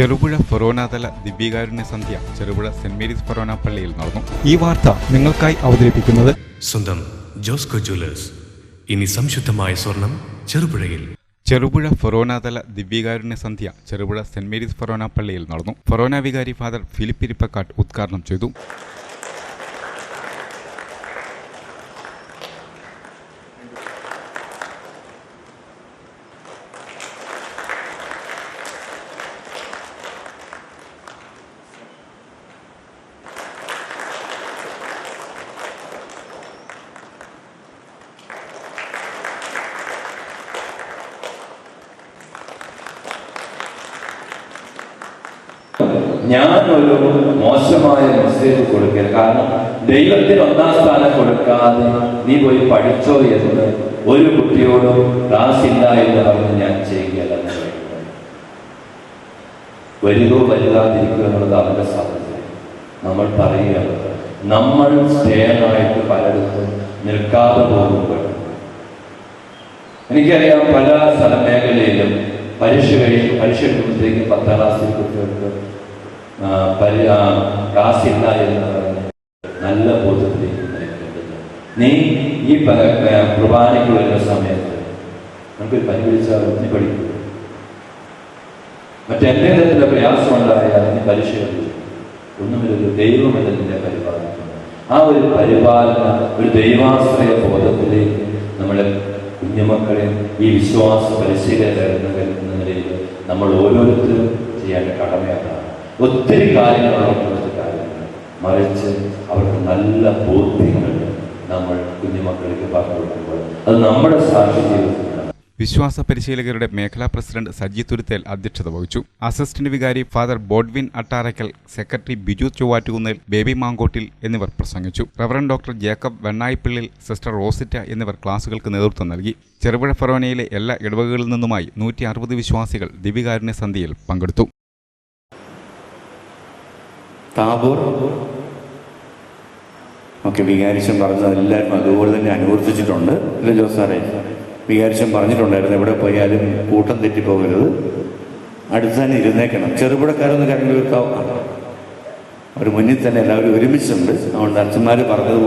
ചെറുപുഴ ഫൊറോനാതല ദിവ്യകാരുണ്യ സന്ധ്യ ചെറുപുഴ സെന്റ് മേരീസ് ഫൊറോന പള്ളിയിൽ നടന്നു. ഈ വാർത്ത നിങ്ങൾക്കായി അവതരിപ്പിക്കുന്നത് സ്വന്തം ജോസ്കോ ജ്വല്ലേഴ്സ്. ഇനി സംശുദ്ധമായ സ്വർണം ചെറുപുഴയിൽ. ചെറുപുഴ ഫൊറോനാതല ദിവ്യകാരുണ്യ സന്ധ്യ ചെറുപുഴ സെന്റ് മേരീസ് ഫൊറോന പള്ളിയിൽ നടന്നു. ഫൊറോന വികാരി ഫാദർ ഫിലിപ്പ് ഇരിപ്പക്കാട്ട് ഉദ്ഘാടനം ചെയ്തു. ഞാനൊരു മോശമായ മെസ്സേജ് കൊടുക്കരുത്. കാരണം ദൈവത്തിന് ഒന്നാം സ്ഥാനം കൊടുക്കാതെ നീ പോയി പഠിച്ചോ എന്ന് ഒരു കുട്ടിയോടും ക്ലാസ് എന്ന് പറഞ്ഞ് ഞാൻ ചെയ്യുകയല്ല. വരികയോ വലുതാതിരിക്കുക എന്നുള്ളത് അവരുടെ സാഹചര്യം. നമ്മൾ പറയുക നമ്മൾ സ്റ്റേണായിട്ട് പലയിടത്തും നിൽക്കാതെ പോകുമ്പോൾ. എനിക്കറിയാം പല സ്ഥല മേഖലയിലും പരീക്ഷ കഴിഞ്ഞ് പരീക്ഷ എടുക്കുമ്പോഴത്തേക്ക് പത്താം ക്ലാസ്സിൽ കുട്ടികൾക്ക് പരി- ആ, ഇല്ല എന്ന് പറഞ്ഞ് നല്ല ബോധത്തിലേക്ക് നീ ഈ കുർബാനയ്ക്ക് വരുന്ന സമയത്ത് നമുക്ക് പനി പിടിച്ചാൽ ഒന്നി പഠിക്കും. മറ്റെന്തെങ്കിലും പ്രയാസം ഉണ്ടായാൽ നീ പരിശീലനം ഒന്നുമില്ലൊരു ദൈവമല്ല എന്നതിന്റെ പരിപാലനം ആ ഒരു പരിപാലന ഒരു ദൈവാശ്രയ ബോധത്തിലേക്ക് നമ്മളെ കുഞ്ഞുമക്കളെ ഈ വിശ്വാസ പരിശീലനം നിലയിൽ നമ്മൾ ഓരോരുത്തരും ചെയ്യേണ്ട കടമയാണ് ഒത്തിരി കാര്യങ്ങൾ അവർക്കുള്ളത് കാര്യങ്ങൾ മറിച്ച് അവർക്ക് നല്ല ബോധ്യങ്ങൾ നമ്മൾ കുഞ്ഞുമക്കൾക്ക് പറഞ്ഞു കൊടുക്കുമ്പോൾ അത് നമ്മുടെ സാക്ഷി ജീവിതത്തിലാണ്. വിശ്വാസ പരിശീലകരുടെ മേഖലാ പ്രസിഡന്റ് സജി തുരുത്തേൽ അധ്യക്ഷത വഹിച്ചു. അസിസ്റ്റന്റ് വികാരി father Bodwin Attarakkal secretary Biju Chovvattukunnel Baby Mankottil എന്നിവർ പ്രസംഗിച്ചു. Reverend doctor Jacob Vennayippillil sister Rosita എന്നിവർ ക്ലാസുകൾക്ക് നേതൃത്വം നൽകി. ചെറുപുഴ ഫെറോനയിലെ എല്ലാ ഇടവകകളിൽ നിന്നുമായി നൂറ്റി വിശ്വാസികൾ ദിവികാരുണ്യ സന്ധ്യയിൽ പങ്കെടുത്തു. താബോർ? ഒക്കെ വികാരിച്ചൻ പറഞ്ഞത് എല്ലാവരും അതുപോലെ തന്നെ അനുവർത്തിച്ചിട്ടുണ്ട്. ഇല്ല ജോസ് സാറേ വികാരിച്ചൻ പറഞ്ഞിട്ടുണ്ടായിരുന്നു എവിടെ പോയാലും കൂട്ടം തെറ്റിപ്പോകരുത്. അടുത്ത് തന്നെ ഇരുന്നേക്കണം. ചെറുപുഴക്കാരൊന്ന് കരണ്ട് വെക്കാവും. അവർ മുന്നിൽ തന്നെ എല്ലാവരും ഒരുമിച്ചുണ്ട്. അതുകൊണ്ട് അച്ഛന്മാർ പറഞ്ഞത്